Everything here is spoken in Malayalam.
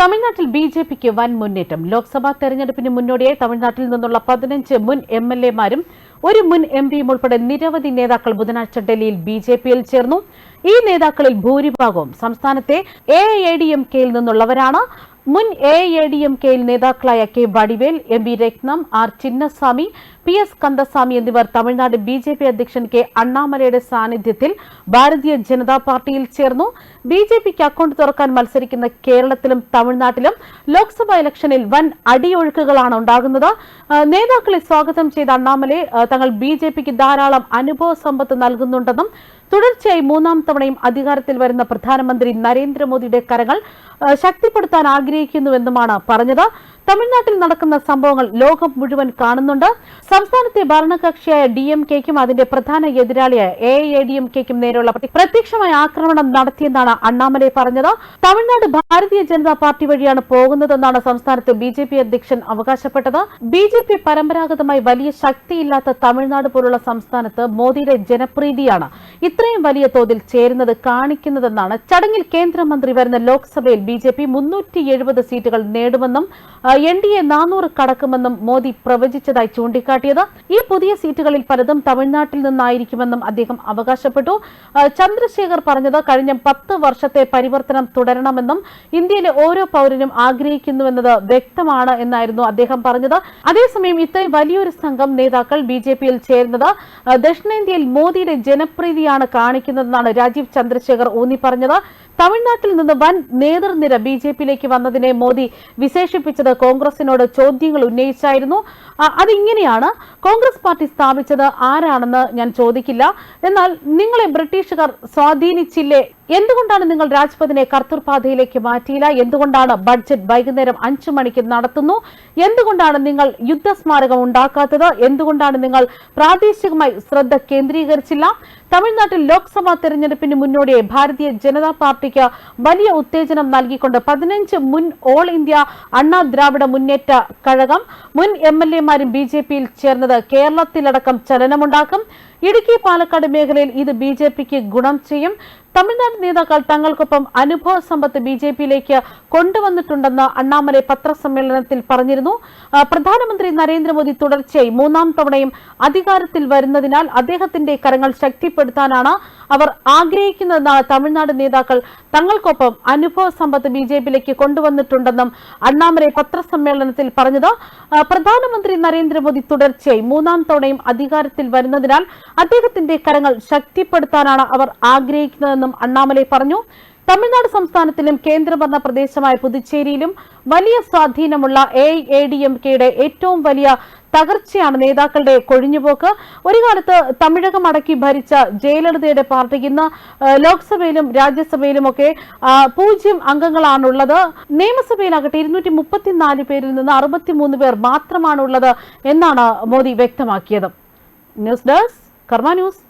തമിഴ്നാട്ടിൽ ബി ജെ പിക്ക് വൻ മുന്നേറ്റം. ലോക്സഭാ തെരഞ്ഞെടുപ്പിന് മുന്നോടിയായി തമിഴ്നാട്ടിൽ നിന്നുള്ള പതിനഞ്ച് മുൻ എം എൽ എമാരും ഒരു മുൻ എം പിയും ഉൾപ്പെടെ നിരവധി നേതാക്കൾ ബുധനാഴ്ച ഡൽഹിയിൽ ബി ജെ പിയിൽ ചേർന്നു. ഈ നേതാക്കളിൽ ഭൂരിഭാഗവും സംസ്ഥാനത്തെ എ ഐ ഡി എം കെയിൽ നിന്നുള്ളവരാണ്. മുൻ എ എ ഡി എം കെയിൽ നേതാക്കളായ K Vadivel M V Ratnam R Chinnaswamy P S Kandaswamy എന്നിവർ തമിഴ്നാട് ബി ജെ പി അധ്യക്ഷൻ കെ അണ്ണാമലയുടെ സാന്നിധ്യത്തിൽ ഭാരതീയ ജനതാ പാർട്ടിയിൽ ചേർന്നു. ബി ജെ പിക്ക് അക്കൌണ്ട് തുറക്കാൻ മത്സരിക്കുന്ന കേരളത്തിലും തമിഴ്നാട്ടിലും ലോക്സഭാ ഇലക്ഷനിൽ വൻ അടിയൊഴുക്കുകളാണ് ഉണ്ടാകുന്നത്. നേതാക്കളെ സ്വാഗതം ചെയ്ത അണ്ണാമലെ തങ്ങൾ ബി ജെ പിക്ക് ധാരാളം അനുഭവ സമ്പത്ത് നൽകുന്നുണ്ടെന്നും തുടർച്ചയായി മൂന്നാം തവണയും അധികാരത്തിൽ വരുന്ന പ്രധാനമന്ത്രി നരേന്ദ്രമോദിയുടെ കരങ്ങൾ ശക്തിപ്പെടുത്താൻ ആഗ്രഹിക്കുന്നുവെന്നുമാണ് പറഞ്ഞത്. തമിഴ്നാട്ടിൽ നടക്കുന്ന സംഭവങ്ങൾ ലോകം മുഴുവൻ കാണുന്നുണ്ട്. സംസ്ഥാനത്തെ ഭരണകക്ഷിയായ ഡി എം കെക്കും അതിന്റെ പ്രധാന എതിരാളിയായ എ എ ഡി എം കെക്കും നേരെയുള്ള പ്രത്യക്ഷമായ ആക്രമണം നടത്തിയെന്നാണ് അണ്ണാമലെ പറഞ്ഞത്. തമിഴ്നാട് ഭാരതീയ ജനതാ പാർട്ടി വഴിയാണ് പോകുന്നതെന്നാണ് സംസ്ഥാനത്ത് ബി ജെ പി അധ്യക്ഷൻ അവകാശപ്പെട്ടത്. ബി ജെ പി പരമ്പരാഗതമായി വലിയ ശക്തിയില്ലാത്ത തമിഴ്നാട് പോലുള്ള സംസ്ഥാനത്ത് മോദിയുടെ ജനപ്രീതിയാണ്. ഇത്രയും വലിയ തോതിൽ ചേരുന്നത് കാണിക്കുന്നതെന്നാണ് ചടങ്ങിൽ കേന്ദ്രമന്ത്രി വരുന്ന ലോക്സഭയിൽ ബി ജെ പി മുന്നൂറ്റി എഴുപത് സീറ്റുകൾ നേടുമെന്നും എൻ ഡി എ നാനൂറ് കടക്കുമെന്നും മോദി പ്രവചിച്ചതായി ചൂണ്ടിക്കാട്ടിയത്. ഈ പുതിയ സീറ്റുകളിൽ പലതും തമിഴ്നാട്ടിൽ നിന്നായിരിക്കുമെന്നും അദ്ദേഹം അവകാശപ്പെട്ടു. ചന്ദ്രശേഖർ പറഞ്ഞത് കഴിഞ്ഞ പത്ത് വർഷത്തെ പരിവർത്തനം തുടരണമെന്നും ഇന്ത്യയിലെ ഓരോ പൗരനും ആഗ്രഹിക്കുന്നുവെന്നത് വ്യക്തമാണ് എന്നായിരുന്നു അദ്ദേഹം പറഞ്ഞത്. അതേസമയം ഇത്രയും വലിയൊരു സംഘം നേതാക്കൾ ബി ജെ പിയിൽ ചേരുന്നത് ദക്ഷിണേന്ത്യയിൽ മോദിയുടെ ജനപ്രീതിയാണ് കാണിക്കുന്നതെന്നാണ് രാജീവ് ചന്ദ്രശേഖർ ഊന്നി പറഞ്ഞത് തമിഴ്നാട്ടിൽ നിന്ന് വൻ നേതൃനിര ബി ജെ പിയിലേക്ക് വന്നതിനെ മോദി വിശേഷിപ്പിച്ചത് കോൺഗ്രസിനോട് ചോദ്യങ്ങൾ ഉന്നയിച്ചായിരുന്നു. അതിങ്ങനെയാണ് കോൺഗ്രസ് പാർട്ടി സ്ഥാപിച്ചത് ആരാണെന്ന് ഞാൻ ചോദിക്കില്ല. എന്നാൽ നിങ്ങളെ ബ്രിട്ടീഷുകാർ സ്വാധീനിച്ചില്ലേ എന്തുകൊണ്ടാണ് നിങ്ങൾ രാജ്പഥിനെ കർത്തൃപാതയിലേക്ക് മാറ്റിയില്ല? എന്തുകൊണ്ടാണ് ബഡ്ജറ്റ് വൈകുന്നേരം അഞ്ചു മണിക്ക് നടത്തുന്നു? എന്തുകൊണ്ടാണ് നിങ്ങൾ യുദ്ധസ്മാരകം ഉണ്ടാക്കാത്തത്? എന്തുകൊണ്ടാണ് നിങ്ങൾ പ്രാദേശികമായി ശ്രദ്ധ കേന്ദ്രീകരിച്ചില്ല? തമിഴ്നാട്ടിൽ ലോക്സഭാ തെരഞ്ഞെടുപ്പിന് മുന്നോടിയായി ഭാരതീയ ജനതാ പാർട്ടിക്ക് വലിയ ഉത്തേജനം നൽകിക്കൊണ്ട് പതിനഞ്ച് മുൻ ഓൾ ഇന്ത്യ അണ്ണാ ദ്രാവിഡ മുന്നേറ്റ കഴകം മുൻ എം എൽ എമാരും ബി ജെ പിയിൽ ചേർന്നത് കേരളത്തിലടക്കം ചലനമുണ്ടാക്കും. ഇടുക്കി പാലക്കാട് മേഖലയിൽ ഇത് ബി ജെ പിക്ക് ഗുണം ചെയ്യും. തമിഴ്നാട് നേതാക്കൾ തങ്ങൾക്കൊപ്പം അനുഭവ സമ്പത്ത് ബി ജെ പിയിലേക്ക് കൊണ്ടുവന്നിട്ടുണ്ടെന്ന് അണ്ണാമലൈ പത്രസമ്മേളനത്തിൽ പറഞ്ഞിരുന്നു. പ്രധാനമന്ത്രി നരേന്ദ്രമോദി തുടർച്ചയായി മൂന്നാം തവണയും അധികാരത്തിൽ വരുന്നതിനാൽ അദ്ദേഹത്തിന്റെ കരങ്ങൾ ശക്തിപ്പെടുത്താനാണ് അവർ ആഗ്രഹിക്കുന്നതെന്നാണ് തമിഴ്നാട് നേതാക്കൾ തങ്ങൾക്കൊപ്പം അനുഭവ സമ്പത്ത് ബി ജെ പിയിലേക്ക് കൊണ്ടുവന്നിട്ടുണ്ടെന്നും അണ്ണാമലൈ പത്രസമ്മേളനത്തിൽ പറഞ്ഞത്. പ്രധാനമന്ത്രി നരേന്ദ്രമോദി തുടർച്ചയായി മൂന്നാം തവണയും അധികാരത്തിൽ വരുന്നതിനാൽ അദ്ദേഹത്തിന്റെ കരങ്ങൾ ശക്തിപ്പെടുത്താനാണ് അവർ ആഗ്രഹിക്കുന്നതെന്നും അണ്ണാമലൈ പറഞ്ഞു. തമിഴ്നാട് സംസ്ഥാനത്തിലും കേന്ദ്രഭരണ പ്രദേശമായ പുതുച്ചേരിയിലും വലിയ സ്വാധീനമുള്ള എ എ ഡി എം കെയുടെ ഏറ്റവും വലിയ തകർച്ചയാണ് നേതാക്കളുടെ കൊഴിഞ്ഞുപോക്ക്. ഒരു കാലത്ത് തമിഴകം അടക്കി ഭരിച്ച ജയലളിതയുടെ പാർട്ടി ഇന്ന് ലോക്സഭയിലും രാജ്യസഭയിലുമൊക്കെ പൂജ്യം അംഗങ്ങളാണുള്ളത്. നിയമസഭയിലാകട്ടെ ഇരുന്നൂറ്റി മുപ്പത്തിനാല് പേരിൽ നിന്ന് അറുപത്തിമൂന്ന് പേർ മാത്രമാണുള്ളത് എന്നാണ് മോദി വ്യക്തമാക്കിയത്. News desk Karma news.